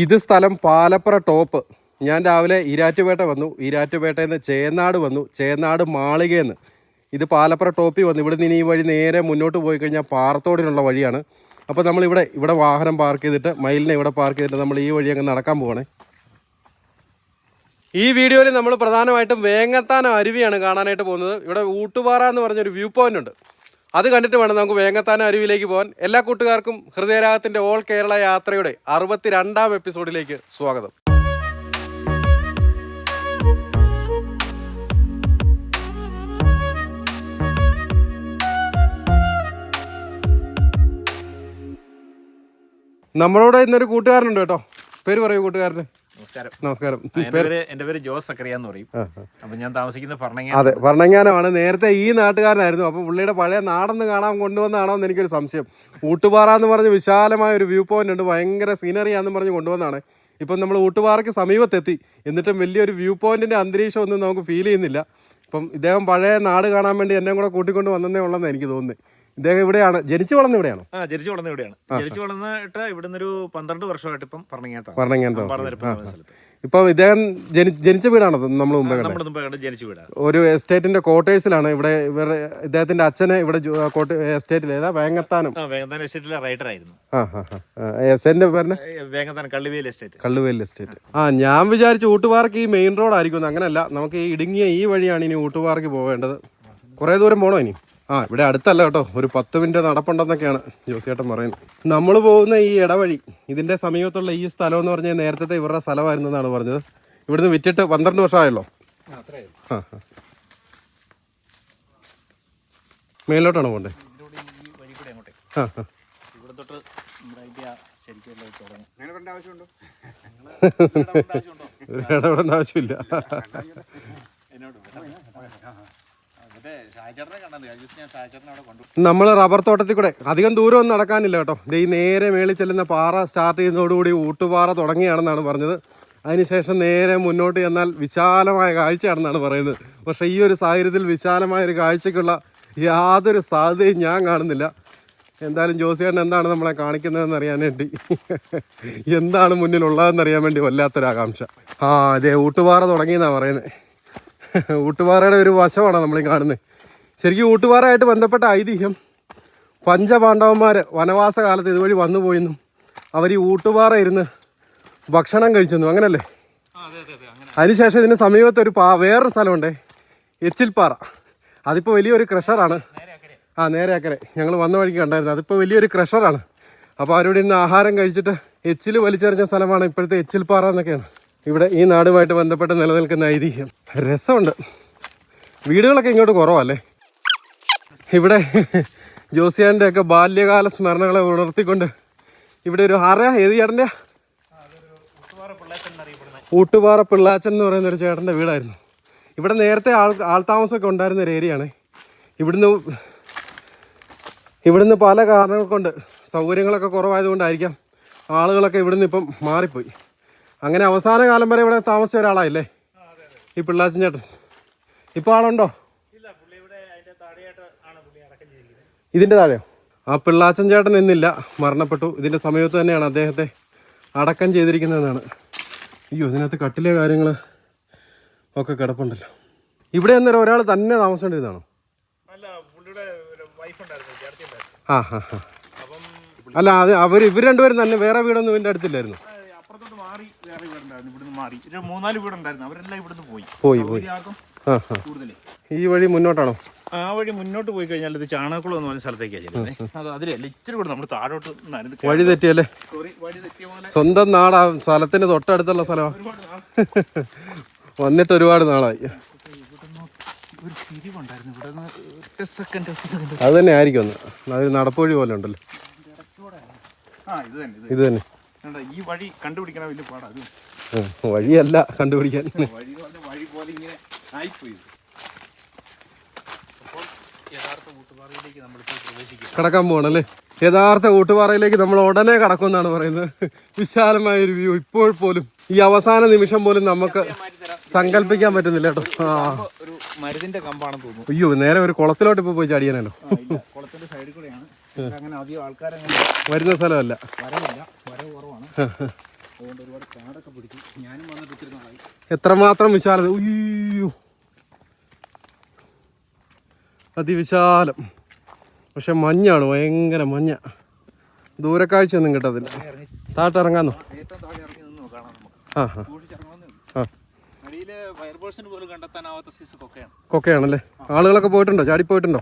ഇത് സ്ഥലം പാലപ്പുറ ടോപ്പ്. ഞാൻ രാവിലെ ഈരാറ്റുപേട്ട വന്നു. ഈരാറ്റുപേട്ടയിൽ നിന്ന് ചേന്നാട് വന്നു. ചേന്നാട് മാളികയെന്ന് ഇത് പാലപ്പുറ ടോപ്പിൽ വന്നു. ഇവിടുന്ന് നിന്ന് ഈ വഴി നേരെ മുന്നോട്ട് പോയി കഴിഞ്ഞാൽ പാറത്തോടിനുള്ള വഴിയാണ്. അപ്പോൾ നമ്മളിവിടെ ഇവിടെ വാഹനം പാർക്ക് ചെയ്തിട്ട് മയിലിനെ ഇവിടെ പാർക്ക് ചെയ്തിട്ട് നമ്മൾ ഈ വഴി അങ്ങ് നടക്കാൻ പോവാണേ. ഈ വീഡിയോയിൽ നമ്മൾ പ്രധാനമായിട്ടും വേങ്ങത്താനം അരുവിയാണ് കാണാനായിട്ട് പോകുന്നത്. ഇവിടെ ഊട്ടുപാറ എന്ന് പറഞ്ഞൊരു വ്യൂ പോയിന്റ് ഉണ്ട്. അത് കണ്ടിട്ട് വേണം നമുക്ക് വേങ്ങത്താന അരുവിയിലേക്ക് പോകാൻ. എല്ലാ കൂട്ടുകാർക്കും ഹൃദയരാഗത്തിന്റെ ഓൾ കേരള യാത്രയുടെ അറുപത്തിരണ്ടാം എപ്പിസോഡിലേക്ക് സ്വാഗതം. നമ്മളോട് ഇന്നൊരു കൂട്ടുകാരനുണ്ട് കേട്ടോ. പേര് പറയൂ കൂട്ടുകാരന്. നമസ്കാരം. എന്റെ പേര്? ജോസ് സക്കറിയ എന്ന് പറയും. അപ്പൊ ഞാൻ താമസിക്കുന്നത് അതെ ഭരണങ്ങാനമാണ്. നേരത്തെ ഈ നാട്ടുകാരനായിരുന്നു. അപ്പൊ പുള്ളിയുടെ പഴയ നാടൊന്ന് കാണാൻ കൊണ്ടുവന്നാണോ എന്ന് എനിക്കൊരു സംശയം. ഊട്ടുപാറ എന്ന് പറഞ്ഞ് വിശാലമായ ഒരു വ്യൂ പോയിന്റ് ഉണ്ട്. ഭയങ്കര സീനറിയാന്ന് പറഞ്ഞ് കൊണ്ടുവന്നാണ്. ഇപ്പം നമ്മൾ ഊട്ടുപാറയ്ക്ക് സമീപത്തെത്തി. എന്നിട്ടും വലിയൊരു വ്യൂ പോയിന്റിന്റെ അന്തരീക്ഷം ഒന്നും നമുക്ക് ഫീൽ ചെയ്യുന്നില്ല. ഇപ്പം ഇദ്ദേഹം പഴയ നാട് കാണാൻ വേണ്ടി എന്നെ കൂടെ കൂട്ടിക്കൊണ്ട് വന്നതേ ഉള്ളതെന്ന് എനിക്ക് തോന്നുന്നത്. ഇദ്ദേഹം ഇവിടെയാണ്. ജനിച്ചു വളർന്ന ഇവിടെയാണ്? ആ ജനിച്ചു വളർന്ന ഇവിടെയാണ്. ജനിച്ചു വളർന്നിട്ട് ഇവിടുന്ന് ഒരു പന്ത്രണ്ട് വർഷമായിട്ട് ഇപ്പം പറഞ്ഞാത്ത പറഞ്ഞാൽ ഇപ്പൊ ഇദ്ദേഹം ജനിച്ച വീടാണ് നമ്മൾ മുമ്പേ ജനിച്ച വീടാണ് ഒരു എസ്റ്റേറ്റിന്റെ കോട്ടേഴ്സിലാണ് ഇവിടെ ഇവരുടെ ഇദ്ദേഹത്തിന്റെ അച്ഛനെ ഇവിടെ എസ്റ്റേറ്റിൽ ഏതാ? വേങ്ങത്താനം. എസ്റ്റേറ്റിലെ റൈറ്റർ ആയിരുന്നു. എസ്റ്റേറ്റിന്റെ വേഗത്താൻ എസ്റ്റേറ്റ്. കള്ളുവേൽ എസ്റ്റേറ്റ്. ആ ഞാൻ വിചാരിച്ചു ഊട്ടുപാർക്ക് ഈ മെയിൻ റോഡ് ആയിരിക്കും അങ്ങനല്ല നമുക്ക് ഈ ഇടുങ്ങിയ ഈ വഴിയാണ് ഇനി ഊട്ടുപാർക്ക് പോവേണ്ടത്. കുറെ ദൂരം പോണോ ഇനി? ആ ഇവിടെ അടുത്തല്ല കേട്ടോ. ഒരു പത്ത് മിനിറ്റ് നടപ്പുണ്ടെന്നൊക്കെയാണ് ജോസിയേട്ടൻ പറയുന്നത്. നമ്മൾ പോകുന്ന ഈ ഇടവഴി ഇതിന്റെ സമീപത്തുള്ള ഈ സ്ഥലം എന്ന് പറഞ്ഞാൽ നേരത്തെ ഇവരുടെ സ്ഥലമായിരുന്നു എന്നാണ് പറഞ്ഞത്. ഇവിടുന്ന് വിറ്റിട്ട് പന്ത്രണ്ട് വർഷമായല്ലോ. ആ മേലോട്ടാണ് പോണ്ടേ? ഈ വഴി കൂടെ അങ്ങോട്ടേ. ആ ഇടപെടേണ്ട ആവശ്യമില്ല. നമ്മൾ റബ്ബർ തോട്ടത്തിൽ കൂടെ അധികം ദൂരമൊന്നും നടക്കാനില്ല കേട്ടോ. ഈ നേരെ മേളിൽ ചെല്ലുന്ന പാറ സ്റ്റാർട്ട് ചെയ്യുന്നതോടുകൂടി ഊട്ടുപാറ തുടങ്ങിയാണെന്നാണ് പറഞ്ഞത്. അതിനുശേഷം നേരെ മുന്നോട്ട് ചെന്നാൽ വിശാലമായ കാഴ്ചയാണെന്നാണ് പറയുന്നത്. പക്ഷേ ഈ ഒരു സാഹചര്യത്തിൽ വിശാലമായ ഒരു കാഴ്ചയ്ക്കുള്ള യാതൊരു സാധ്യതയും ഞാൻ കാണുന്നില്ല. എന്തായാലും ജോസിയേട്ടൻ എന്താണ് നമ്മളെ കാണിക്കുന്നതെന്ന് അറിയാൻ വേണ്ടി. എന്താണ് മുന്നിലുള്ളതെന്ന് അറിയാൻ വേണ്ടി വല്ലാത്തൊരു ആകാംക്ഷ. ആ അതെ ഊട്ടുപാറ തുടങ്ങിയെന്നാണ് പറയുന്നത് ഊട്ടുപാറയുടെ ഒരു വശമാണ് നമ്മൾ കാണുന്നത് ശരിക്കും ഊട്ടുപാറയായിട്ട് ബന്ധപ്പെട്ട ഐതിഹ്യം. പഞ്ചപാണ്ഡവന്മാർ വനവാസ കാലത്ത് ഇതുവഴി വന്നു പോയെന്നും അവർ ഈ ഊട്ടുപാറ ഇരുന്ന് ഭക്ഷണം കഴിച്ചെന്നും. അങ്ങനല്ലേ? അതെ അതെ അതെ അങ്ങനെ അതിനുശേഷം ഇതിന് സമീപത്ത് ഒരു പാ വേറൊരു സ്ഥലമുണ്ടേ. എച്ചിൽപ്പാറ. അതിപ്പോൾ വലിയൊരു ക്രഷറാണ്. ആ നേരെ അക്കരെ. ഞങ്ങൾ വന്ന വഴിക്ക് കണ്ടായിരുന്നു. അതിപ്പോൾ വലിയൊരു ക്രഷറാണ്. അപ്പോൾ അവരോട് ഇന്ന് ആഹാരം കഴിച്ചിട്ട് എച്ചിൽ വലിച്ചെറിഞ്ഞ സ്ഥലമാണ് ഇപ്പോഴത്തെ എച്ചിൽപ്പാറ എന്നൊക്കെയാണ്. ഇവിടെ ഈ നാടുമായിട്ട് ബന്ധപ്പെട്ട് നിലനിൽക്കുന്ന ഐതിഹ്യം. രസമുണ്ട്. വീടുകളൊക്കെ ഇങ്ങോട്ട് കുറവല്ലേ? ഇവിടെ ജോസിയാന്റെ ഒക്കെ ബാല്യകാല സ്മരണകളെ ഉണർത്തിക്കൊണ്ട് ഇവിടെ ഒരു ആറ ഏത് ചേട്ടന്റെ? ഊട്ടുപാറ പിള്ളാച്ചൻ എന്ന് പറയുന്ന ഒരു ചേട്ടന്റെ വീടായിരുന്നു. ഇവിടെ നേരത്തെ ആൾ ആൾതാമസമൊക്കെ ഉണ്ടായിരുന്ന ഒരു ഏരിയയാണ്. ഇവിടുന്ന് ഇവിടുന്ന് പല കാരണങ്ങൾ കൊണ്ട് സൗകര്യങ്ങളൊക്കെ കുറവായതുകൊണ്ടായിരിക്കാം ആളുകളൊക്കെ ഇവിടുന്ന് ഇപ്പം മാറിപ്പോയി. അങ്ങനെ അവസാന കാലം വരെ ഇവിടെ താമസിച്ച ഒരാളായില്ലേ? ഈ പിള്ളാച്ചൻ ചേട്ടൻ. ഇപ്പോൾ ആളുണ്ടോ? ഇതിന്റെ താഴെയോ? ആ പിള്ളാച്ചൻ ചേട്ടൻ ഇന്നില്ല. മരണപ്പെട്ടു. ഇതിന്റെ സമയത്ത് തന്നെയാണ് അദ്ദേഹത്തെ അടക്കം ചെയ്തിരിക്കുന്നതെന്നാണ്. അയ്യോ ഇതിനകത്ത് കട്ടിലെ കാര്യങ്ങൾ ഒക്കെ കിടപ്പുണ്ടല്ലോ. ഇവിടെ അന്നേരം ഒരാൾ തന്നെ ഉണ്ടായിരുന്നു ആ ഹാ ഹാ അപ്പം അല്ല അത് അവർ ഇവർ രണ്ടുപേരും തന്നെ വേറെ വീടൊന്നും ഇതിന്റെ അടുത്തില്ലായിരുന്നു ആ, അപ്പുറത്തോട്ട് മാറി വേറെ വീടുണ്ടായിരുന്നു ഇവിടുന്ന് മാറി. ഒരു മൂന്നാൽ വീടുണ്ടായിരുന്നു. അവരെല്ലാം ഇവിടുന്ന് പോയി. പോയി പോയി. കൂടുതലേ. ഈ വഴി മുന്നോട്ടാണോ? ആ വഴി മുന്നോട്ട് പോയി കഴിഞ്ഞാൽ ഇത് ചാണകക്കുളം എന്ന് പറഞ്ഞ സ്ഥലത്തേക്കാണ് ചെല്ലുന്നത് അത് അതിലല്ല ഇച്ചിരി കൂടെ നമ്മൾ താഴോട്ട് വഴി തെറ്റിയല്ലേ? സ്വന്തം നാടാ. സ്ഥലത്തിന് തൊട്ടടുത്തുള്ള സ്ഥലമാണ് വന്നിട്ട് ഒരുപാട് നാളായി. അത് തന്നെ ആയിരിക്കും ഒന്ന്. അതൊരു നടപ്പുവഴി പോലെ ഉണ്ടല്ലോ? ഇത് തന്നെ ഈ വഴി കണ്ടുപിടിക്കണ വലിയ പാടാ അത്. വഴിയല്ല കണ്ടുപിടിക്കാൻ. വഴി വഴി പോലെ ഇങ്ങനെ ആയിപ്പോയി. കൂട്ടുപാറയിലേക്ക് കടക്കാൻ പോകണല്ലേ യഥാർത്ഥ ഊട്ടുപാറയിലേക്ക് നമ്മൾ ഉടനെ കടക്കും എന്നാണ് പറയുന്നത്. വിശാലമായ ഒരു വ്യൂ. ഇപ്പോൾ പോലും ഈ അവസാന നിമിഷം പോലും നമുക്ക് സങ്കല്പിക്കാൻ പറ്റുന്നില്ല കേട്ടോ. ആ. ഒരു മരുതിന്റെ കമ്പാണെന്ന് തോന്നുന്നു. അയ്യോ നേരെ ഒരു കുളത്തിലോട്ട് ഇപ്പൊ പോയി ചാടിയാനല്ലോ കുളത്തിന്റെ സൈഡിൽ കൂടെയാണ്. അങ്ങനെ അധികം ആൾക്കാരങ്ങനെ വരുന്ന സ്ഥലമല്ല. വരവില്ല. വരവ് കുറവാണ്. അതുകൊണ്ട് ഒരുപാട് കാടൊക്കെ പിടിച്ചു ഞാനും വന്നിട്ട് ഒത്തിരി നാളായി. എത്രമാത്രം വിശാലത. ഉയ്യോ അതിവിശാലം. പക്ഷെ മഞ്ഞാണ് ഭയങ്കര മഞ്ഞ. ദൂരക്കാഴ്ചയൊന്നും കിട്ടത്തില്ല. താട്ടിറങ്ങാന്നോ ഏറ്റവും താഴെ ഇറങ്ങി നിന്ന് കാണാം നമുക്ക്. ആ ആ. ആ. കൊക്കയാണല്ലേ ആളുകളൊക്കെ പോയിട്ടുണ്ടോ? ചാടി പോയിട്ടുണ്ടോ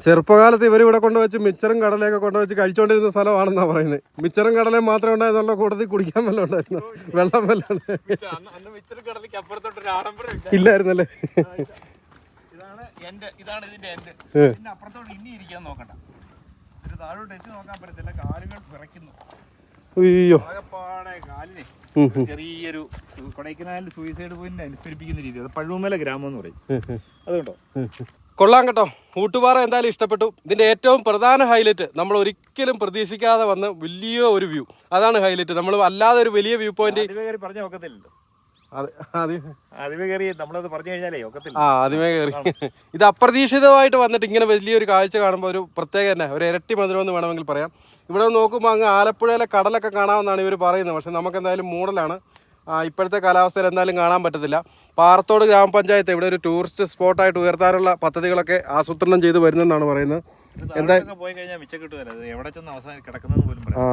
ചെറുപ്പകാലത്ത് ഇവർ ഇവിടെ കൊണ്ടുവച്ച് മിച്ചറും കടലയൊക്കെ കൊണ്ടുവച്ച് കഴിച്ചുകൊണ്ടിരുന്ന സ്ഥലമാണെന്നാ പറയുന്നത് മിച്ചറും കടലയും മാത്രമേ ഉണ്ടായിരുന്നുള്ള കൂട്ടത്തിൽ കുടിക്കാൻ വല്ല ഉണ്ടായിരുന്നു? വെള്ളം വല്ല ഇല്ലായിരുന്നല്ലേ? അയ്യോ. ചെറിയൊരു കൊടൈക്കനാലിൽ സൂയിസൈഡ് പോയിന്റ് അനുസ്മരിപ്പിക്കുന്ന രീതി അത് പഴുമല ഗ്രാമം എന്ന് പറയും. അതുകൊണ്ടോ കൊള്ളാം കേട്ടോ. ഊട്ടുപാറ എന്തായാലും ഇഷ്ടപ്പെട്ടു. ഇതിന്റെ ഏറ്റവും പ്രധാന ഹൈലൈറ്റ് നമ്മൾ ഒരിക്കലും പ്രതീക്ഷിക്കാതെ വന്ന വലിയ ഒരു വ്യൂ അതാണ് ഹൈലൈറ്റ് നമ്മൾ അല്ലാതെ ഒരു വലിയ വ്യൂ പോയിന്റ് പറഞ്ഞു ആദ്യമേ കയറി ഇത് അപ്രതീക്ഷിതമായിട്ട് വന്നിട്ട് ഇങ്ങനെ വലിയൊരു കാഴ്ച കാണുമ്പോൾ ഒരു പ്രത്യേക തന്നെ. ഒരു ഇരട്ടി മധുരം എന്ന് വേണമെങ്കിൽ പറയാം. ഇവിടെ നോക്കുമ്പോൾ അങ്ങ് ആലപ്പുഴയിലെ കടലൊക്കെ കാണാമെന്നാണ് ഇവർ പറയുന്നത്. പക്ഷെ നമുക്ക് എന്തായാലും മൂടലാണ്. ഇപ്പോഴത്തെ കാലാവസ്ഥയിൽ എന്തായാലും കാണാൻ പറ്റത്തില്ല. പാറത്തോട് ഗ്രാമപഞ്ചായത്ത് ഇവിടെ ഒരു ടൂറിസ്റ്റ് സ്പോട്ടായിട്ട് ഉയർത്താനുള്ള പദ്ധതികളൊക്കെ ആസൂത്രണം ചെയ്ത് വരുന്നെന്നാണ് പറയുന്നത്. എന്താ പോയി കഴിഞ്ഞാൽ മിച്ചം കിട്ടുമല്ലോ എവിടെ ചെന്ന് അവസാനം പോലും ആ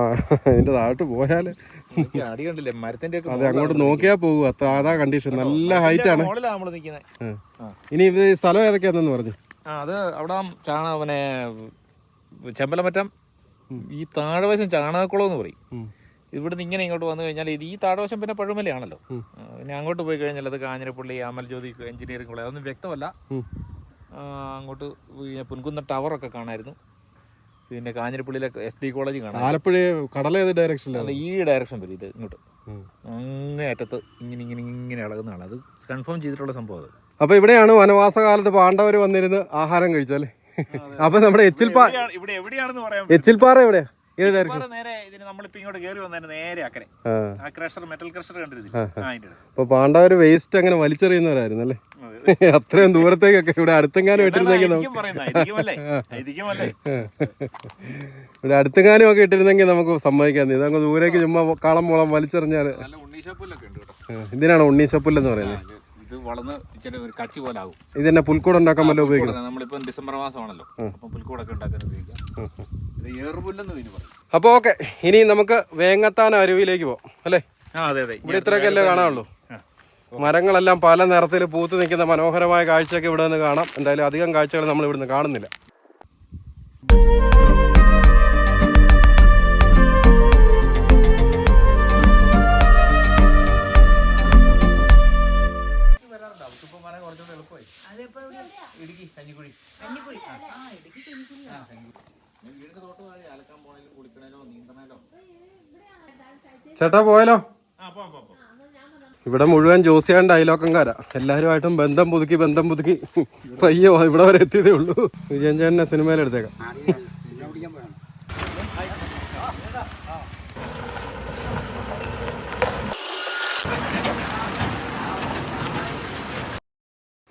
ഇതിന്റെ താഴോട്ട് പോയാൽ പറയാം അടി കണ്ടില്ലേ? മരത്തിന്റെ അതെ അങ്ങോട്ട് നോക്കിയാൽ പോകും അത്ര അതാ കണ്ടീഷൻ നല്ല ഹൈറ്റ് ആണ്. ഇനി ഇത് ഈ സ്ഥലം ഏതൊക്കെയാണെന്ന് പറഞ്ഞു. ആ അത് അവിടെ ചാണ പിന്നെ ചെമ്പലമറ്റം ഈ താഴവശം ചാണകക്കുളം എന്ന് പറയും. ഇവിടുന്ന് ഇങ്ങനെ ഇങ്ങോട്ട് വന്നു കഴിഞ്ഞാൽ ഇത് ഈ താഴ്വശം പിന്നെ പഴുമലയാണല്ലോ. പിന്നെ അങ്ങോട്ട് പോയി കഴിഞ്ഞാൽ അത് കാഞ്ഞിരപ്പള്ളി അമൽ ജ്യോതി എഞ്ചിനീയറിംഗ് കോളേജ് അതൊന്നും വ്യക്തമല്ല. അങ്ങോട്ട് പുൻകുന്ന ടവറൊക്കെ കാണായിരുന്നു. പിന്നെ കാഞ്ഞിരപ്പള്ളിയിലെ എസ് ഡി കോളേജ് കാണാം. ആലപ്പുഴ ഏത് ഡയറക്ഷനിലാണ് ഈ ഡയറക്ഷൻ വരും ഇത് ഇങ്ങോട്ട്. അങ്ങനെ അങ്ങേ അറ്റത്ത് ഇങ്ങനെ ഇങ്ങനെ ഇങ്ങനെ ഇളകുന്നതാണ്. അത് കൺഫേം ചെയ്തിട്ടുള്ള സംഭവം അത്. അപ്പൊ ഇവിടെയാണ് വനവാസ കാലത്ത് പാണ്ഡവർ വന്നിരുന്ന് ആഹാരം കഴിച്ചല്ലേ അപ്പൊ നമ്മുടെ എച്ചിൽപ്പാറ എച്ചിൽപ്പാറ എവിടെയാ? അപ്പൊ പാണ്ഡവർ വേസ്റ്റ് അങ്ങനെ വലിച്ചെറിയുന്നവരായിരുന്നു അല്ലേ? അതെ. അത്രയും ദൂരത്തേക്കൊക്കെ ഇവിടെ അടുത്തെങ്ങാനും ഇട്ടിരുന്നെങ്കിൽ ഇവിടെ അടുത്തെങ്ങാനും ഒക്കെ ഇട്ടിരുന്നെങ്കിൽ നമുക്ക് സമ്മതിക്കാൻ ഇതങ്ങ് ദൂരേക്ക് ചുമ്മാ കാളം മോളം വലിച്ചെറിഞ്ഞാൽ കേട്ടോ. ഇതിനാണ് ഉണ്ണീശപ്പുല്ലെന്ന് പറയുന്നത്? ഇത് വളർന്ന് ഇച്ചിരി ഒരു കച്ചി പോലെ ആകും. ഇത് തന്നെ പുൽക്കൂട് ഉണ്ടാക്കാൻ വല്ല ഉപയോഗിക്കുന്നത് നമ്മളിപ്പോ ഡിസംബർ മാസമാണല്ലോ. അപ്പം പുൽക്കൂടൊക്കെ ഉണ്ടാക്കാൻ ഉപയോഗിക്കാം. ഇത് ഏറുപുല്ലെന്ന് ഇതിന് പറയും. അപ്പോൾ ഓക്കെ ഇനി നമുക്ക് വേങ്ങത്താൻ അരുവിയിലേക്ക് പോകാം അല്ലേ? ആ അതെ അതെ. ഇവിടെ ഇത്രയൊക്കെ അല്ലേ കാണാനുള്ളൂ? മരങ്ങളെല്ലാം പല നിറത്തിൽ പൂത്ത് നിൽക്കുന്ന മനോഹരമായ കാഴ്ചയൊക്കെ ഇവിടെ നിന്ന് കാണാം. എന്തായാലും അധികം കാഴ്ചകൾ നമ്മൾ ഇവിടുന്ന് കാണുന്നില്ല. ചേട്ടാ പോയാലോ. ഇവിടെ മുഴുവൻ ജോസിയാണ്ട് അയലോക്കംകാരാ എല്ലാവരുമായിട്ടും ബന്ധം പുതുക്കി ബന്ധം പുതുക്കി. പയ്യോ ഇവിടെ വരെ എത്തിയതേ ഉള്ളൂ. വിജയൻ ചേട്ടനെ സിനിമയിലെടുത്തേക്കാം.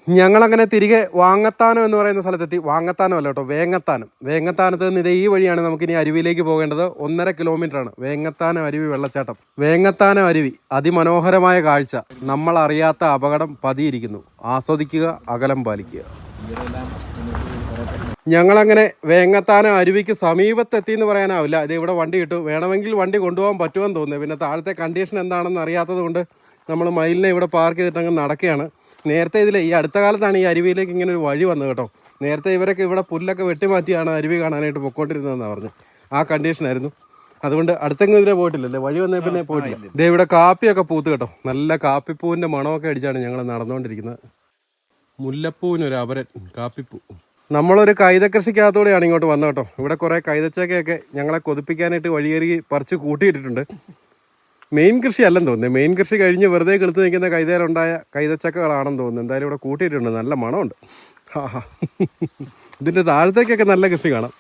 ഞങ്ങളങ്ങനെ തിരികെ വാങ്ങത്താനം എന്ന് പറയുന്ന സ്ഥലത്തെത്തി. വാങ്ങത്താനം അല്ല കേട്ടോ വേങ്ങത്താനം. വേങ്ങത്താനത്ത് നിന്ന് ഇതേ ഈ വഴിയാണ് നമുക്കിനി അരുവിയിലേക്ക് പോകേണ്ടത്. ഒന്നര കിലോമീറ്റർ ആണ് വേങ്ങത്താനം അരുവി വെള്ളച്ചാട്ടം. വേങ്ങത്താനം അരുവി അതിമനോഹരമായ കാഴ്ച. നമ്മൾ അറിയാത്ത അപകടം പതിയിരിക്കുന്നു. ആസ്വദിക്കുക അകലം പാലിക്കുക. ഞങ്ങളങ്ങനെ വേങ്ങത്താനം അരുവിക്ക് സമീപത്തെത്തി എന്ന് പറയാനാവില്ല. ഇത് ഇവിടെ വണ്ടി കിട്ടും വേണമെങ്കിൽ വണ്ടി കൊണ്ടുപോകാൻ പറ്റുമെന്ന് തോന്നുന്നു. പിന്നെ താഴത്തെ കണ്ടീഷൻ എന്താണെന്ന് അറിയാത്തത് കൊണ്ട് നമ്മൾ മയിലിനെ ഇവിടെ പാർക്ക് ചെയ്തിട്ടങ്ങ് നടക്കുകയാണ്. നേരത്തെ ഇതിൽ ഈ അടുത്ത കാലത്താണ് ഈ അരുവിയിലേക്ക് ഇങ്ങനെ ഒരു വഴി വന്നത് കേട്ടോ. നേരത്തെ ഇവരൊക്കെ ഇവിടെ പുല്ലൊക്കെ വെട്ടിമാറ്റിയാണ് അരുവി കാണാനായിട്ട് പൊക്കോണ്ടിരുന്നതെന്നാണ് പറഞ്ഞു. ആ കണ്ടീഷനായിരുന്നു. അതുകൊണ്ട് അടുത്തെങ്കിലും ഇതിലെ പോയിട്ടില്ലല്ലേ വഴി വന്നേ പിന്നെ പോയിട്ടില്ല. ഇതേ ഇവിടെ കാപ്പിയൊക്കെ പൂത്ത് കേട്ടോ. നല്ല കാപ്പിപ്പൂവിന്റെ മണമൊക്കെ അടിച്ചാണ് ഞങ്ങൾ നടന്നുകൊണ്ടിരിക്കുന്നത്. മുല്ലപ്പൂവിനൊരു അപരൻ കാപ്പിപ്പൂ. നമ്മളൊരു കൈത കൃഷിക്കകത്തൂടെയാണ് ഇങ്ങോട്ട് വന്നത് കേട്ടോ. ഇവിടെ കുറേ കൈതച്ചക്കയൊക്കെ ഞങ്ങളെ കൊതിപ്പിക്കാനായിട്ട് വഴിയേറി പറിച്ച് കൂട്ടിയിട്ടിട്ടുണ്ട്. മെയിൻ കൃഷി അല്ലെന്ന് തോന്നുന്നു. മെയിൻ കൃഷി കഴിഞ്ഞ് വെറുതെ കെളുത്ത് നിൽക്കുന്ന കൈതേലുണ്ടായ കൈതച്ചക്കകളാണെന്ന് തോന്നുന്നു. എന്തായാലും ഇവിടെ കൂട്ടിയിട്ടുണ്ട്. നല്ല മണമുണ്ട്. ഇതിന്റെ താഴത്തേക്കൊക്കെ നല്ല കൃഷി കാണാം.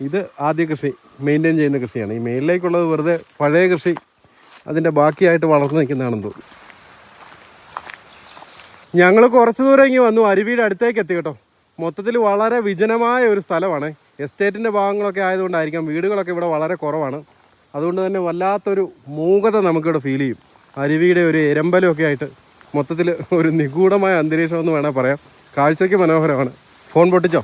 ഇത് ആദ്യ കൃഷി മെയിന്റെയിൻ ചെയ്യുന്ന കൃഷിയാണ്. ഈ മെയിനിലേക്കുള്ളത് വെറുതെ പഴയ കൃഷി അതിന്റെ ബാക്കിയായിട്ട് വളർന്നു നിൽക്കുന്നതാണെന്ന് തോന്നുന്നു. ഞങ്ങൾ കുറച്ച് ദൂരം ഇങ്ങനെ വന്നു. അരുവിയുടെ അടുത്തേക്ക് എത്തി കേട്ടോ. മൊത്തത്തിൽ വളരെ വിജനമായ ഒരു സ്ഥലമാണ്. എസ്റ്റേറ്റിന്റെ ഭാഗങ്ങളൊക്കെ ആയതുകൊണ്ടായിരിക്കാം വീടുകളൊക്കെ ഇവിടെ വളരെ കുറവാണ്. അതുകൊണ്ട് തന്നെ വല്ലാത്തൊരു മൂകത നമുക്കിവിടെ ഫീൽ ചെയ്യും. അരുവിയുടെ ഒരു എരമ്പലമൊക്കെ ആയിട്ട് മൊത്തത്തിൽ ഒരു നിഗൂഢമായ അന്തരീക്ഷം എന്ന് വേണേൽ പറയാം. കാഴ്ചയ്ക്ക് മനോഹരമാണ്. ഫോൺ പൊട്ടിച്ചോ?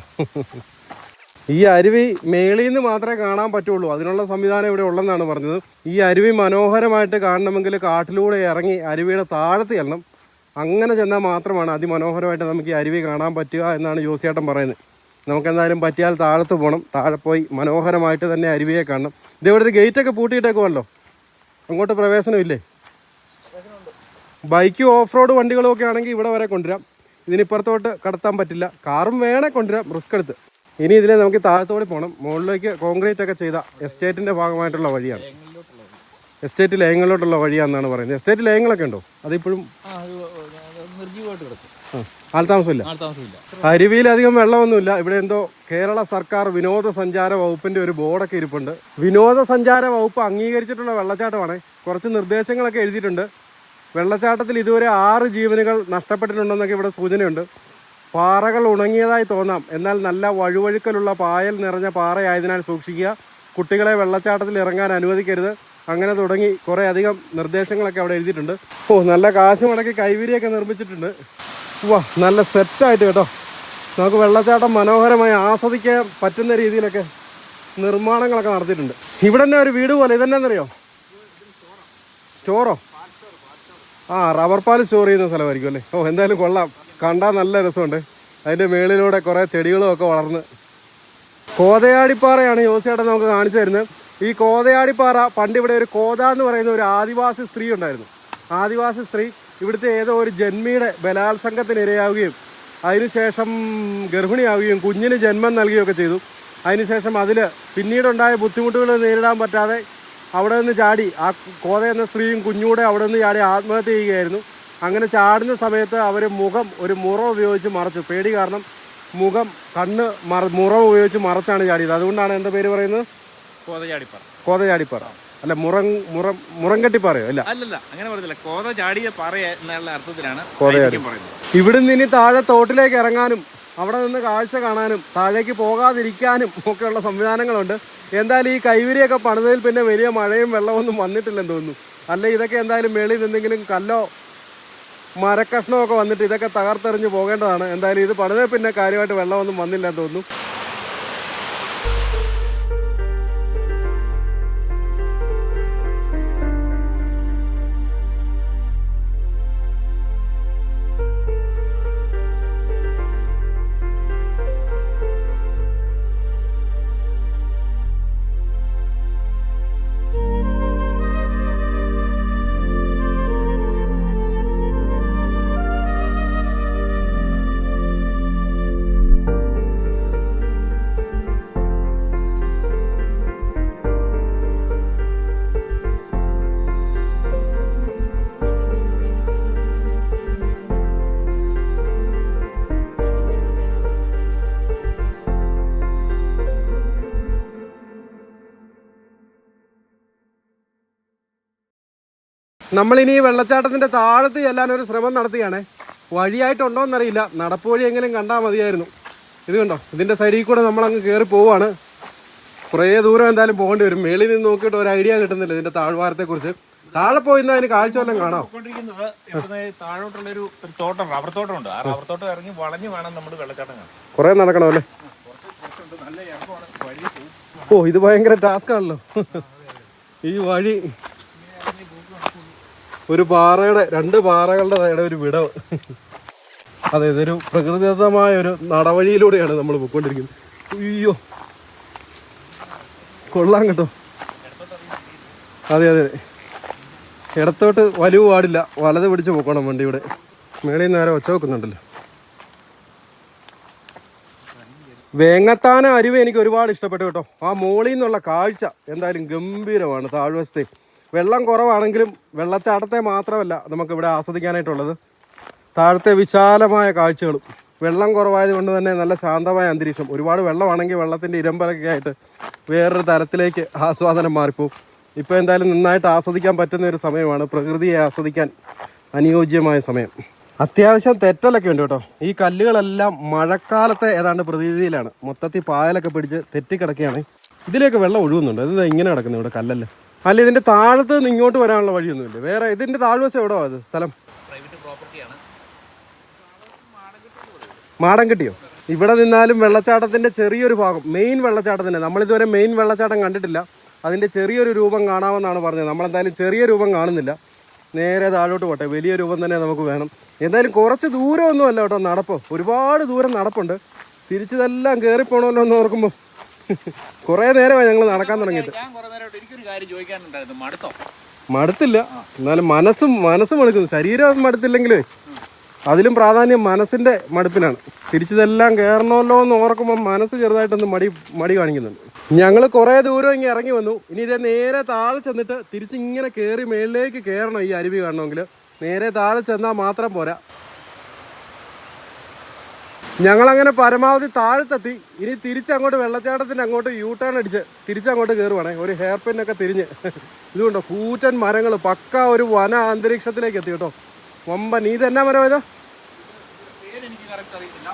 ഈ അരുവി മേളിൽ നിന്ന് മാത്രമേ കാണാൻ പറ്റുള്ളൂ. അതിനുള്ള സംവിധാനം ഇവിടെ ഉള്ളെന്നാണ് പറഞ്ഞത്. ഈ അരുവി മനോഹരമായിട്ട് കാണണമെങ്കിൽ കാട്ടിലൂടെ ഇറങ്ങി അരുവിയുടെ താഴത്ത് ചെല്ലണം. അങ്ങനെ ചെന്നാൽ മാത്രമാണ് അതിമനോഹരമായിട്ട് നമുക്ക് ഈ അരുവി കാണാൻ പറ്റുക എന്നാണ് ജോസിയേട്ടൻ പറയുന്നത്. നമുക്ക് എന്തായാലും പറ്റിയാൽ താഴത്ത് പോകണം താഴെ പോയി മനോഹരമായിട്ട് തന്നെ അരുവിയെ കാണണം. ഇത് ഒരു ഗേറ്റൊക്കെ പൂട്ടിയിട്ടേക്കുമല്ലോ അങ്ങോട്ട് പ്രവേശനമില്ലേ ബൈക്കും ഓഫ് റോഡ് വണ്ടികളും ഒക്കെ ആണെങ്കിൽ ഇവിടെ വരെ കൊണ്ടുവരാം. ഇതിനിപ്പുറത്തോട്ട് കടത്താൻ പറ്റില്ല. കാറും വേണേ കൊണ്ടുവരാം. റിസ്ക് എടുത്ത്. ഇനി ഇതിലെ നമുക്ക് താഴത്തോടെ പോകണം മുകളിലേക്ക് കോൺക്രീറ്റ് ഒക്കെ ചെയ്ത എസ്റ്റേറ്റിന്റെ ഭാഗമായിട്ടുള്ള വഴിയാണ്. എസ്റ്റേറ്റ് ലയങ്ങളിലോട്ടുള്ള വഴിയാണെന്നാണ് പറയുന്നത്. എസ്റ്റേറ്റ് ലയങ്ങളൊക്കെ ഉണ്ടോ? അതിപ്പോഴും ആൾതാമസമില്ല. ആൾ താമസമില്ല അരുവിയിൽ അധികം വെള്ളമൊന്നുമില്ല. ഇവിടെ എന്തോ കേരള സർക്കാർ വിനോദസഞ്ചാര വകുപ്പിന്റെ ഒരു ബോർഡൊക്കെ ഇരിപ്പുണ്ട്. വിനോദസഞ്ചാര വകുപ്പ് അംഗീകരിച്ചിട്ടുള്ള വെള്ളച്ചാട്ടമാണ്. കുറച്ച് നിർദ്ദേശങ്ങളൊക്കെ എഴുതിയിട്ടുണ്ട്. വെള്ളച്ചാട്ടത്തിൽ ഇതുവരെ ആറ് ജീവനുകൾ നഷ്ടപ്പെട്ടിട്ടുണ്ടെന്നൊക്കെ ഇവിടെ സൂചനയുണ്ട്. പാറകൾ ഉണങ്ങിയതായി തോന്നാം. എന്നാൽ നല്ല വഴുവഴുക്കലുള്ള പായൽ നിറഞ്ഞ പാറയായതിനാൽ സൂക്ഷിക്കുക. കുട്ടികളെ വെള്ളച്ചാട്ടത്തിൽ ഇറങ്ങാൻ അനുവദിക്കരുത്. അങ്ങനെ തുടങ്ങി കുറേ അധികം നിർദ്ദേശങ്ങളൊക്കെ അവിടെ എഴുതിയിട്ടുണ്ട്. ഓ നല്ല കാശ് മുടക്കി കൈവിരിയൊക്കെ നിർമ്മിച്ചിട്ടുണ്ട്. വാ നല്ല സെറ്റായിട്ട് കേട്ടോ. നമുക്ക് വെള്ളച്ചാട്ടം മനോഹരമായി ആസ്വദിക്കാൻ പറ്റുന്ന രീതിയിലൊക്കെ നിർമ്മാണങ്ങളൊക്കെ നടത്തിയിട്ടുണ്ട്. ഇവിടെ തന്നെ ഒരു വീട് പോലെ ഇതെന്നറിയോ സ്റ്റോറോ? ആ റബ്ബർ പാൽ സ്റ്റോർ ചെയ്യുന്ന സ്ഥലമായിരിക്കും അല്ലേ? ഓ എന്തായാലും കൊള്ളാം. കണ്ടാൽ നല്ല രസമുണ്ട്. അതിന്റെ മേളിലൂടെ കുറേ ചെടികളും ഒക്കെ വളർന്ന്. കോതയാടിപ്പാറയാണ് ജോസിയേട്ടൻ നമുക്ക് കാണിച്ചു തരുന്നത്. ഈ കോതയാടിപ്പാറ പണ്ടിവിടെ ഒരു കോത എന്ന് പറയുന്ന ഒരു ആദിവാസി സ്ത്രീ ഉണ്ടായിരുന്നു. ആദിവാസി സ്ത്രീ ഇവിടുത്തെ ഏതോ ഒരു ജന്മിയുടെ ബലാത്സംഗത്തിനിരയാവുകയും അതിനുശേഷം ഗർഭിണിയാവുകയും കുഞ്ഞിന് ജന്മം നൽകുകയൊക്കെ ചെയ്തു. അതിനുശേഷം അതിൽ പിന്നീടുണ്ടായ ബുദ്ധിമുട്ടുകൾ നേരിടാൻ പറ്റാതെ അവിടെ നിന്ന് ചാടി ആ കോത എന്ന സ്ത്രീയും കുഞ്ഞൂടെ അവിടെ നിന്ന് ചാടി ആത്മഹത്യ ചെയ്യുകയായിരുന്നു. അങ്ങനെ ചാടുന്ന സമയത്ത് അവർ മുഖം ഒരു മുറ ഉപയോഗിച്ച് മറച്ചു. പേടി കാരണം മുഖം കണ്ണ് മറ മുറ ഉപയോഗിച്ച് മറച്ചാണ് ചാടിയത്. അതുകൊണ്ടാണ് എന്താ പേര് പറയുന്നത്? കോതചാടിപ്പാറ. കോത ചാടിപ്പാറ അല്ല മുറം മുറം പറയോ? അല്ല അല്ലല്ല അങ്ങനെ പറഞ്ഞില്ല കോത ചാടിയ പാറ എന്നുള്ള അർത്ഥത്തിലാണ് കോതയാടി. ഇവിടുന്ന് ഇനി താഴെ തോട്ടിലേക്ക് ഇറങ്ങാനും അവിടെ നിന്ന് കാഴ്ച കാണാനും താഴേക്ക് പോകാതിരിക്കാനും ഒക്കെയുള്ള സംവിധാനങ്ങളുണ്ട്. എന്തായാലും ഈ കൈവരിയൊക്കെ പണിതതിൽ പിന്നെ വലിയ മഴയും വെള്ളമൊന്നും വന്നിട്ടില്ലെന്ന് തോന്നുന്നു. അല്ല ഇതൊക്കെ എന്തായാലും മേളിൽ നിന്നെങ്കിലും കല്ലോ മരക്കഷ്ണമൊക്കെ വന്നിട്ട് ഇതൊക്കെ തകർത്തെറിഞ്ഞ് പോകേണ്ടതാണ്. എന്തായാലും ഇത് പണിതേ പിന്നെ കാര്യമായിട്ട് വെള്ളമൊന്നും വന്നില്ലെന്ന് തോന്നുന്നു. നമ്മളിനി ഈ വെള്ളച്ചാട്ടത്തിന്റെ താഴത്ത് ചെല്ലാൻ ഒരു ശ്രമം നടത്തുകയാണേ വഴിയായിട്ടുണ്ടോ എന്നറിയില്ല. നടപ്പ് വഴി എങ്കിലും കണ്ടാൽ മതിയായിരുന്നു. ഇത് കണ്ടോ? ഇതിന്റെ സൈഡിൽ കൂടെ നമ്മൾ അങ്ങ് കയറി പോവാണ്. കുറേ ദൂരം എന്തായാലും പോകേണ്ടി വരും. മേളിൽ നിന്ന് നോക്കിയിട്ട് ഒരു ഐഡിയ കിട്ടുന്നില്ല ഇതിന്റെ താഴ്വാരത്തെ കുറിച്ച് താഴെ പോയി അതിന് കാഴ്ച വല്ലതും കാണാം താഴോട്ടുള്ള ഒരു തോട്ടം റബ്ബർ തോട്ടമുണ്ട്. ആ റബ്ബർ തോട്ടം ഇറങ്ങി വളഞ്ഞു വേണം നമ്മൾ വെള്ളച്ചാട്ടം കാണാൻ. കുറേ നടക്കണം അല്ലേ? ഓ ഇത് ഭയങ്കര ടാസ്ക് ആണല്ലോ. ഈ വഴി ഒരു പാറയുടെ രണ്ട് പാറകളുടെ നേടെ ഒരു വിടവ്. അതെ ഇതൊരു പ്രകൃതിദത്തമായ ഒരു നടവഴിയിലൂടെയാണ് നമ്മൾ പോയിക്കൊണ്ടിരിക്കുന്നത്. അയ്യോ. കൊള്ളാം കേട്ടോ. അതെ അതെ. ഇടത്തോട്ട് വലിവ് പാടില്ല. വലത് പിടിച്ച് പോക്കണം വണ്ടിയുടെ. മേളിൽ നിന്ന് നേരെ ഒച്ച വെക്കുന്നുണ്ടല്ലോ. വേങ്ങത്താന അരുവ് എനിക്ക് ഒരുപാട് ഇഷ്ടപ്പെട്ടു കേട്ടോ. ആ മോളിൽ നിന്നുള്ള കാഴ്ച എന്തായാലും ഗംഭീരമാണ്. താഴ്വശത്തെ വെള്ളം കുറവാണെങ്കിലും വെള്ളച്ചാട്ടത്തെ മാത്രമല്ല നമുക്കിവിടെ ആസ്വദിക്കാനായിട്ടുള്ളത്. താഴത്തെ വിശാലമായ കാഴ്ചകളും. വെള്ളം കുറവായത് കൊണ്ട് തന്നെ നല്ല ശാന്തമായ അന്തരീക്ഷം. ഒരുപാട് വെള്ളമാണെങ്കിൽ വെള്ളത്തിന്റെ ഇരമ്പലൊക്കെ ആയിട്ട് വേറൊരു തരത്തിലേക്ക് ആസ്വാദനം മാറിപ്പോവും. ഇപ്പോൾ എന്തായാലും നന്നായിട്ട് ആസ്വദിക്കാൻ പറ്റുന്ന ഒരു സമയമാണ്. പ്രകൃതിയെ ആസ്വദിക്കാൻ അനുയോജ്യമായ സമയം. അത്യാവശ്യം തെറ്റലൊക്കെ ഉണ്ട് കേട്ടോ. ഈ കല്ലുകളെല്ലാം മഴക്കാലത്തെ ഏതാണ്ട് പ്രതീതിയിലാണ്. മൊത്തത്തിൽ പായലൊക്കെ പിടിച്ച് തെറ്റിക്കിടക്കുകയാണ്. ഇതിലേക്ക് വെള്ളം ഒഴുകുന്നുണ്ട്. ഇത് ഇങ്ങനെ കിടക്കുന്നു ഇവിടെ കല്ലല്ല. അല്ല ഇതിന്റെ താഴത്ത് നിന്ന് ഇങ്ങോട്ട് വരാനുള്ള വഴിയൊന്നുമില്ല? വേറെ ഇതിന്റെ താഴ്വശം എവിടെ അത്? സ്ഥലം? മാടം കിട്ടിയോ? ഇവിടെ നിന്നാലും വെള്ളച്ചാട്ടത്തിന്റെ ചെറിയൊരു ഭാഗം മെയിൻ വെള്ളച്ചാട്ടം വെള്ളച്ചാട്ടത്തിന്റെ നമ്മളിതുവരെ മെയിൻ വെള്ളച്ചാട്ടം കണ്ടിട്ടില്ല. അതിന്റെ ചെറിയൊരു രൂപം കാണാമെന്നാണ് പറഞ്ഞത്. നമ്മളെന്തായാലും ചെറിയ രൂപം കാണുന്നില്ല. നേരെ താഴോട്ട് പോട്ടെ. വലിയ രൂപം തന്നെ നമുക്ക് വേണം. എന്തായാലും കുറച്ച് ദൂരമൊന്നുമല്ല കേട്ടോ നടപ്പ്. ഒരുപാട് ദൂരം നടപ്പുണ്ട്. തിരിച്ചതെല്ലാം കയറിപ്പോണമല്ലോ എന്ന് ഓർക്കുമ്പോൾ കുറേ നേരമായി ഞങ്ങൾ നടക്കാൻ തുടങ്ങിയിട്ട്. ഞാൻ കുറെ നേരമായിട്ട് എനിക്കൊരു കാര്യം ചോദിക്കാനുണ്ടായിരുന്നു. മടുത്തോ? മടുത്തില്ല. എന്നാലും മനസ്സും മനസ്സും മടുക്കുന്നു. ശരീരം മടുത്തില്ലെങ്കിലേ അതിലും പ്രാധാന്യം മനസ്സിന്റെ മടുപ്പിനാണ്. തിരിച്ചതെല്ലാം കയറണമല്ലോ എന്ന് ഓർക്കുമ്പോൾ മനസ്സ് ചെറുതായിട്ടൊന്ന് മടി മടി കാണിക്കുന്നുണ്ട്. ഞങ്ങൾ കുറേ ദൂരം ഇങ്ങനെ ഇറങ്ങി വന്നു. ഇനി ഇതേ നേരെ താഴെ ചെന്നിട്ട് തിരിച്ചിങ്ങനെ കയറി മേളിലേക്ക് കയറണം ഈ അരുവി കാണണമെങ്കിൽ. നേരെ താഴെ ചെന്നാൽ മാത്രം പോരാ. ഞങ്ങളങ്ങനെ പരമാവധി താഴത്തെത്തി. ഇനി തിരിച്ചങ്ങോട്ട് വെള്ളച്ചാട്ടത്തിന്റെ അങ്ങോട്ട് യൂ ടേൺ അടിച്ച് തിരിച്ചങ്ങോട്ട് കയറുവാണേ ഒരു ഹെയർ പിന്നൊക്കെ തിരിഞ്ഞ്. ഇതുകൊണ്ടോ കൂറ്റൻ മരങ്ങൾ. പക്ക ഒരു വന അന്തരീക്ഷത്തിലേക്ക് എത്തി കേട്ടോ. വമ്പൻ. നീ തന്നെ മരം ഏതാ? എനിക്ക് കറക്റ്റ് അറിയത്തില്ല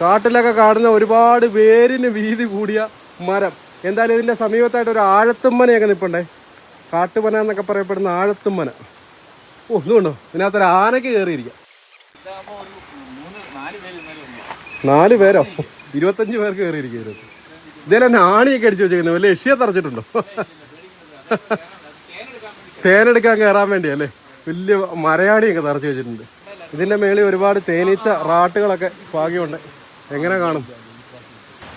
കാട്ടിലൊക്കെ കാണുന്ന ഒരുപാട് വേരിന് വീതി കൂടിയ മരം. എന്തായാലും ഇതിന്റെ സമീപത്തായിട്ട് ഒരു ആഴത്തുമ്മനയൊക്കെ നിൽപ്പണ്ടേ കാട്ടുമന എന്നൊക്കെ പറയപ്പെടുന്ന ആഴത്തുമ്മന. ഓ ഇതുകൊണ്ടോ ഇതിനകത്തൊരു ആനയ്ക്ക് കയറിയിരിക്കാം ഇതാകുമ്പോൾ ഒരു മൂന്ന് നാല് പേര് ഇന്നലെ ഉണ്ട് നാല് പേരോ? ഇരുപത്തഞ്ച് പേർക്ക് കയറിയിരിക്കുന്നു. ഇതേലെ ആണിയൊക്കെ അടിച്ചു വെച്ചേക്കുന്നത് വല്ല ഇഷ്യ തറച്ചിട്ടുണ്ടോ? തേനെടുക്കാൻ കയറാൻ വേണ്ടി അല്ലേ വലിയ മരയാണിയൊക്കെ തറച്ചു വെച്ചിട്ടുണ്ട്. ഇതിന്റെ മേളിൽ ഒരുപാട് തേനീച്ച റാട്ടുകളൊക്കെ ഭാഗ്യമുണ്ട് എങ്ങനെ കാണും?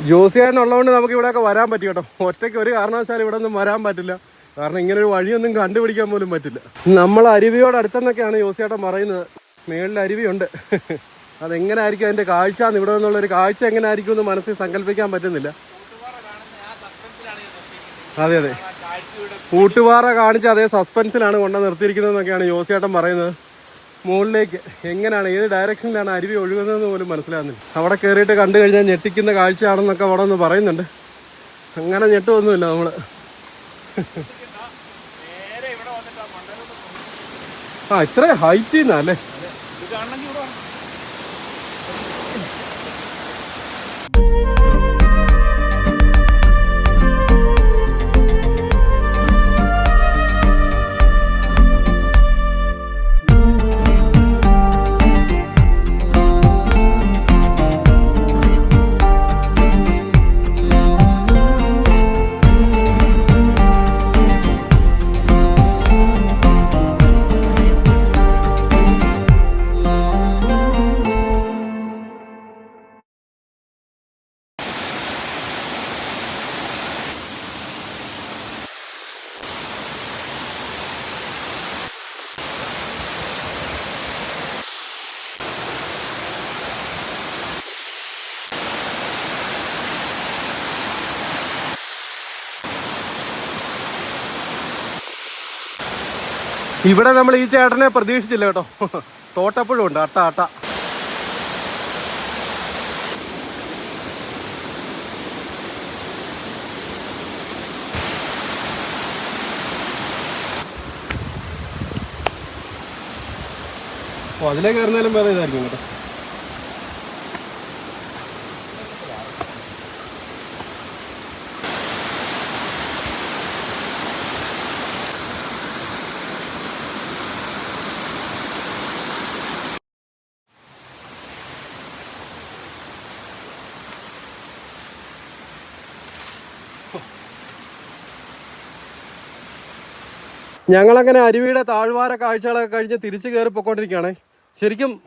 ജോസിയാൻ ഉള്ളതുകൊണ്ട് നമുക്ക് ഇവിടെയൊക്കെ വരാൻ പറ്റും കേട്ടോ. ഒറ്റയ്ക്ക് ഒരു കാരണവശാലും ഇവിടെ ഒന്നും വരാൻ പറ്റില്ല. കാരണം ഇങ്ങനെ ഒരു വഴിയൊന്നും കണ്ടുപിടിക്കാൻ പോലും പറ്റില്ല. നമ്മൾ അരുവിയോട് അടുത്തെന്നൊക്കെയാണ് ജോസിയേട്ടൻ പറയുന്നത്. മേളിൽ അരുവിയുണ്ട്. അതെങ്ങനെ ആയിരിക്കും അതിന്റെ കാഴ്ച ഇവിടെ നിന്നുള്ളൊരു കാഴ്ച എങ്ങനായിരിക്കും എന്ന് മനസ്സിൽ സങ്കല്പിക്കാൻ പറ്റുന്നില്ല. അതെ അതെ. കൂട്ടുപാറ കാണിച്ച് അതേ സസ്പെൻസിലാണ് കൊണ്ട് നിർത്തിയിരിക്കുന്നതെന്നൊക്കെയാണ് ജോസിയേട്ടൻ പറയുന്നത്. മുകളിലേക്ക് എങ്ങനെയാണ് ഏത് ഡയറക്ഷനിലാണ് അരുവി ഒഴുകുന്നതെന്ന് പോലും മനസ്സിലാകുന്നില്ല. അവിടെ കയറിയിട്ട് കണ്ടു കഴിഞ്ഞാൽ ഞെട്ടിക്കുന്ന കാഴ്ചയാണെന്നൊക്കെ അവിടെ ഒന്ന് പറയുന്നുണ്ട്. അങ്ങനെ ഞെട്ടൊന്നുമില്ല നമ്മൾ ആ ഇത്ര ഹൈറ്റ് അല്ലേ? ഇവിടെ നമ്മൾ ഈ ചേട്ടനെ പ്രതീക്ഷിച്ചില്ല കേട്ടോ. തോട്ടപ്പുഴ ഉണ്ട്. അട്ട അട്ട. ഓ അതിലേ കയറുന്നാലും വേറെ ഇതായിരിക്കും കേട്ടോ. ഞങ്ങളങ്ങനെ അരുവിയുടെ താഴ്വാര കാഴ്ചകളൊക്കെ കഴിഞ്ഞ് തിരിച്ചു കയറി പൊക്കോണ്ടിരിക്കുകയാണ്. ശരിക്കും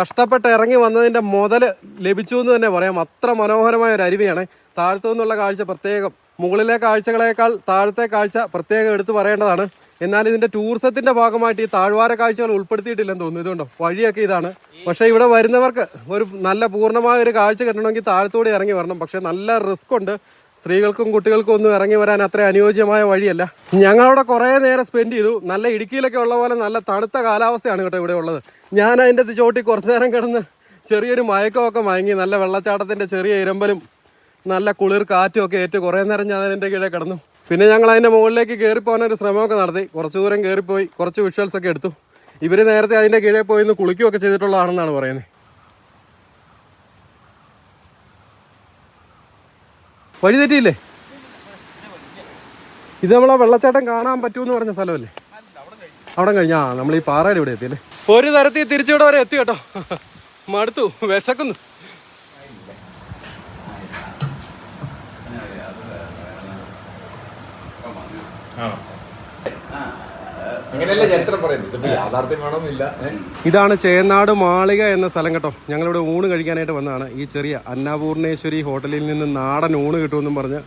കഷ്ടപ്പെട്ട് ഇറങ്ങി വന്നതിന്റെ മുതൽ ലഭിച്ചു എന്ന് തന്നെ പറയാം. അത്ര മനോഹരമായ ഒരു അരുവിയാണ്. താഴത്തു നിന്നുള്ള കാഴ്ച പ്രത്യേകം. മുകളിലെ കാഴ്ചകളേക്കാൾ താഴത്തെ കാഴ്ച പ്രത്യേകം എടുത്തു പറയേണ്ടതാണ്. എന്നാൽ ഇതിന്റെ ടൂറിസത്തിന്റെ ഭാഗമായിട്ട് ഈ താഴ്വാര കാഴ്ചകൾ ഉൾപ്പെടുത്തിയിട്ടില്ലെന്ന് തോന്നുന്നു. ഇതുകൊണ്ടോ? വഴിയൊക്കെ ഇതാണ്. പക്ഷേ ഇവിടെ വരുന്നവർക്ക് ഒരു നല്ല പൂർണമായ ഒരു കാഴ്ച കിട്ടണമെങ്കിൽ താഴത്തൂടെ ഇറങ്ങി വരണം. പക്ഷേ നല്ല റിസ്ക് ഉണ്ട്. സ്ത്രീകൾക്കും കുട്ടികൾക്കും ഒന്നും ഇറങ്ങി വരാൻ അത്ര അനുയോജ്യമായ വഴിയല്ല. ഞങ്ങളവിടെ കുറേ നേരം സ്പെൻഡ് ചെയ്തു. നല്ല ഇടുക്കിയിലൊക്കെ ഉള്ള പോലെ നല്ല തണുത്ത കാലാവസ്ഥയാണ് കേട്ടോ ഇവിടെ ഉള്ളത്. ഞാൻ അതിന്റെ ചോട്ടി കുറച്ച് നേരം കിടന്ന് ചെറിയൊരു മയക്കമൊക്കെ മയങ്ങി നല്ല വെള്ളച്ചാട്ടത്തിന്റെ ചെറിയ ഇരമ്പലും നല്ല കുളിർ കാറ്റും ഒക്കെ ഏറ്റ് കുറേ നേരം ഞാൻ അതിന്റെ കീഴെ കിടന്നു. പിന്നെ ഞങ്ങൾ അതിന്റെ മുകളിലേക്ക് കയറിപ്പോകാൻ ഒരു ശ്രമമൊക്കെ നടത്തി. കുറച്ച് ദൂരം കയറിപ്പോയി കുറച്ച് വിഷ്വൽസ് ഒക്കെ എടുത്തു. ഇവർ നേരത്തെ അതിന്റെ കീഴെ പോയി ഒന്ന് കുളിക്കുകയൊക്കെ ചെയ്തിട്ടുള്ളതാണെന്നാണ് പറയുന്നത്. വഴി തെറ്റിയില്ലേ? ഇത് നമ്മളെ വെള്ളച്ചാട്ടം കാണാൻ പറ്റുമെന്ന് പറഞ്ഞ സ്ഥലമല്ലേ? അവിടെ കഴിഞ്ഞാ. നമ്മൾ ഈ പാറയുടെ ഇവിടെ എത്തിയല്ലേ ഒരു തരത്തിൽ തിരിച്ചിവിടെ വരെ എത്തി കേട്ടോ. മടുത്തു വിശക്കുന്നു. അങ്ങനെയല്ല ചരിത്രം പറയുന്നത്. ഇതിപ്പോ യാഥാർത്ഥ്യം വേണമെന്നില്ല. ഇതാണ് ചേന്നാട് മാളിക എന്ന സ്ഥലം കേട്ടോ. ഞങ്ങളിവിടെ ഊണ് കഴിക്കാനായിട്ട് വന്നതാണ്. ഈ ചെറിയ അന്നപൂർണേശ്വരി ഹോട്ടലിൽ നിന്ന് നാടൻ ഊണ് കിട്ടുമെന്നും പറഞ്ഞ്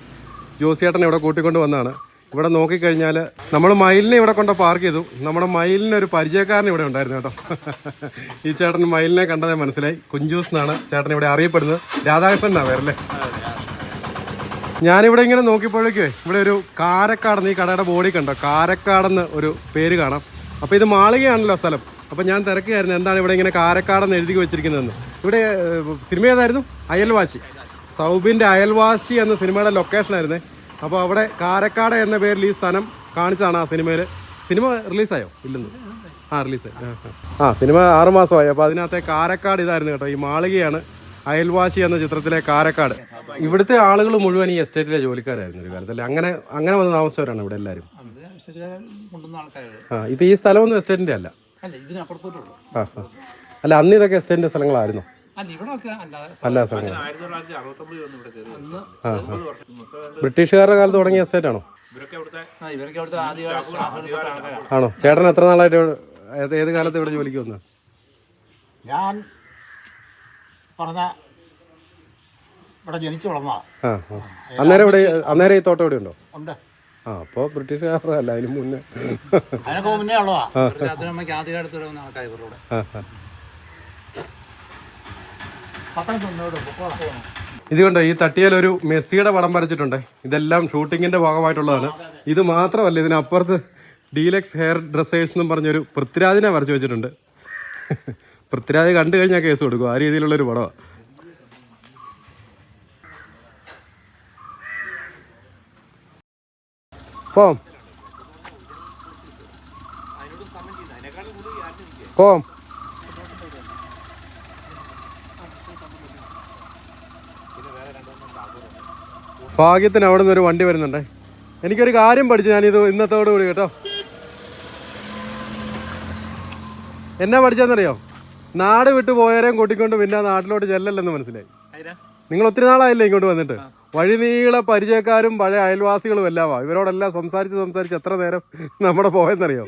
ജോസിയേട്ടനെ ഇവിടെ കൂട്ടിക്കൊണ്ട് വന്നതാണ്. ഇവിടെ നോക്കിക്കഴിഞ്ഞാൽ നമ്മൾ മയിലിനെ ഇവിടെ കൊണ്ട് പാർക്ക് ചെയ്തു. നമ്മുടെ മയിലിന് ഒരു പരിചയക്കാരൻ ഇവിടെ ഉണ്ടായിരുന്നു കേട്ടോ. ഈ ചേട്ടൻ മയിലിനെ കണ്ടതേ മനസ്സിലായി. കുഞ്ചൂസ് എന്നാണ് ചേട്ടൻ ഇവിടെ അറിയപ്പെടുന്നത്. രാധാകൃഷ്ണൻ എന്നാണ് പേരല്ലേ ഞാനിവിടെ ഇങ്ങനെ നോക്കിയപ്പോഴേക്കേ ഇവിടെ ഒരു കാരക്കാടെന്ന് ഈ കടയുടെ ബോഡി കണ്ടോ? കാരക്കാടെന്ന് ഒരു പേര് കാണാം. അപ്പോൾ ഇത് മാളികയാണല്ലോ സ്ഥലം. അപ്പോൾ ഞാൻ തിരക്കുകയായിരുന്നു എന്താണ് ഇവിടെ ഇങ്ങനെ കാരക്കാടെന്ന് എഴുതി വെച്ചിരിക്കുന്നതെന്ന്. ഇവിടെ സിനിമ ഏതായിരുന്നു? അയൽവാസി. സൗബിന്റെ അയൽവാസി എന്ന സിനിമയുടെ ലൊക്കേഷനായിരുന്നേ അപ്പോൾ അവിടെ കാരക്കാട് എന്ന പേരിൽ ഈ സ്ഥലം കാണിച്ചാണ് ആ സിനിമയിൽ സിനിമ റിലീസായോ? ഇല്ലെന്ന്. ആ റിലീസായി. ആ സിനിമ ആറുമാസമായി. അപ്പോൾ അതിനകത്തെ കാരക്കാട് ഇതായിരുന്നു കേട്ടോ. ഈ മാളികയാണ് അയൽവാസി എന്ന ചിത്രത്തിലെ കാരക്കാട്. ഇവിടുത്തെ ആളുകൾ മുഴുവൻ ഈ എസ്റ്റേറ്റിലെ ജോലിക്കാരായിരുന്നു ഒരു കാലത്തല്ലേ അങ്ങനെ അങ്ങനെ വന്ന താമസവരാണ് ഇവിടെ എല്ലാവരും. ആ ഇപ്പം ഈ സ്ഥലമൊന്നും ഒന്നും അല്ല. അല്ല ഇതിനപ്പുറത്തോട്ടുള്ളൂ. ആ ആ. അല്ല അന്ന് ഇതൊക്കെ എസ്റ്റേറ്റിന്റെ സ്ഥലങ്ങളായിരുന്നു? അല്ല സ്ഥലങ്ങൾ ബ്രിട്ടീഷുകാരുടെ കാലത്ത് തുടങ്ങിയ എസ്റ്റേറ്റ് ആണോ? ആണോ? ചേട്ടൻ എത്ര നാളായിട്ട് ഏത് കാലത്ത് ഇവിടെ ജോലിക്ക് വന്നു? ഞാൻ പറഞ്ഞ ഇവിടെ ജനിച്ചു വളർന്ന ആ ആ. അന്നേരം ഇവിടെ അന്നേരം ഈ തോട്ടം ഇവിടെ ഉണ്ടോ? ഉണ്ട്. ആ അപ്പോൾ ബ്രിട്ടീഷുകാരുടെ അല്ല അതിന് മുന്നേ. അതിനൊക്കെ മുന്നേ ഉള്ളതാ. അച്ഛനമ്മയ്ക്ക് ആദ്യകാലത്ത് ആൾക്കാർ ഇവരുടെ ഇത് കണ്ടോ ഈ തട്ടിയാൽ ഒരു മെസ്സിയുടെ പടം വരച്ചിട്ടുണ്ട്. ഇതെല്ലാം ഷൂട്ടിങ്ങിന്റെ ഭാഗമായിട്ടുള്ളതാണ്. ഇത് മാത്രമല്ല ഇതിനപ്പുറത്ത് ഡീലക്സ് ഹെയർ ഡ്രസ്സേഴ്സ് എന്നും പറഞ്ഞൊരു പൃഥ്വിരാജിനെ വരച്ചു വെച്ചിട്ടുണ്ട്. പൃഥ്വിരാജ് കണ്ടു കഴിഞ്ഞാൽ കേസ് കൊടുക്കും. ആ രീതിയിലുള്ളൊരു പടമാണ് പോം. പോം. ഭാഗ്യത്തിന് അവിടെ നിന്ന് ഒരു വണ്ടി വരുന്നുണ്ട്. എനിക്കൊരു കാര്യം പഠിച്ചു ഞാനിത് ഇന്നത്തോടു കൂടി കേട്ടോ. എന്നാ പഠിച്ചെന്നറിയോ നാട് വിട്ടു പോയവരെയും കൂട്ടിക്കൊണ്ട് പിന്നെ നാട്ടിലോട്ട് ചെല്ലല്ലെന്ന് മനസ്സിലായി. നിങ്ങൾ ഒത്തിരി നാളായില്ലേ ഇങ്ങോട്ട് വന്നിട്ട്? വഴിനീളെ പരിചയക്കാരും പഴയ അയൽവാസികളും എല്ലാമാണ് ഇവരോടെല്ലാം സംസാരിച്ച് സംസാരിച്ച് എത്ര നേരം നമ്മുടെ പോയെന്നറിയോ?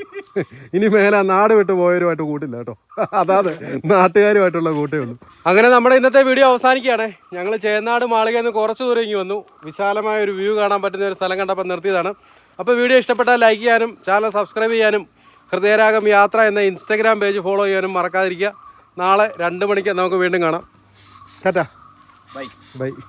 ഇനി മേല നാട് വിട്ട് പോയവരുമായിട്ട് കൂട്ടില്ല കേട്ടോ. അതാത് നാട്ടുകാരുമായിട്ടുള്ള കൂട്ടേ ഉള്ളൂ. അങ്ങനെ നമ്മുടെ ഇന്നത്തെ വീഡിയോ അവസാനിക്കുകയാണ്. ഞങ്ങൾ ചേന്നാട് മാളികയിൽ നിന്ന് കുറച്ച് ദൂരം ഇങ്ങി വന്നു. വിശാലമായ ഒരു വ്യൂ കാണാൻ പറ്റുന്ന ഒരു സ്ഥലം കണ്ടപ്പോൾ നിർത്തിയതാണ്. അപ്പോൾ വീഡിയോ ഇഷ്ടപ്പെട്ടാൽ ലൈക്ക് ചെയ്യാനും ചാനൽ സബ്സ്ക്രൈബ് ചെയ്യാനും ഹൃദയരാഗം യാത്ര എന്ന ഇൻസ്റ്റാഗ്രാം പേജ് ഫോളോ ചെയ്യാനും മറക്കാതിരിക്കുക. നാളെ രണ്ട് മണിക്ക് നമുക്ക് വീണ്ടും കാണാം. ടാറ്റ. ബൈ. ബൈ.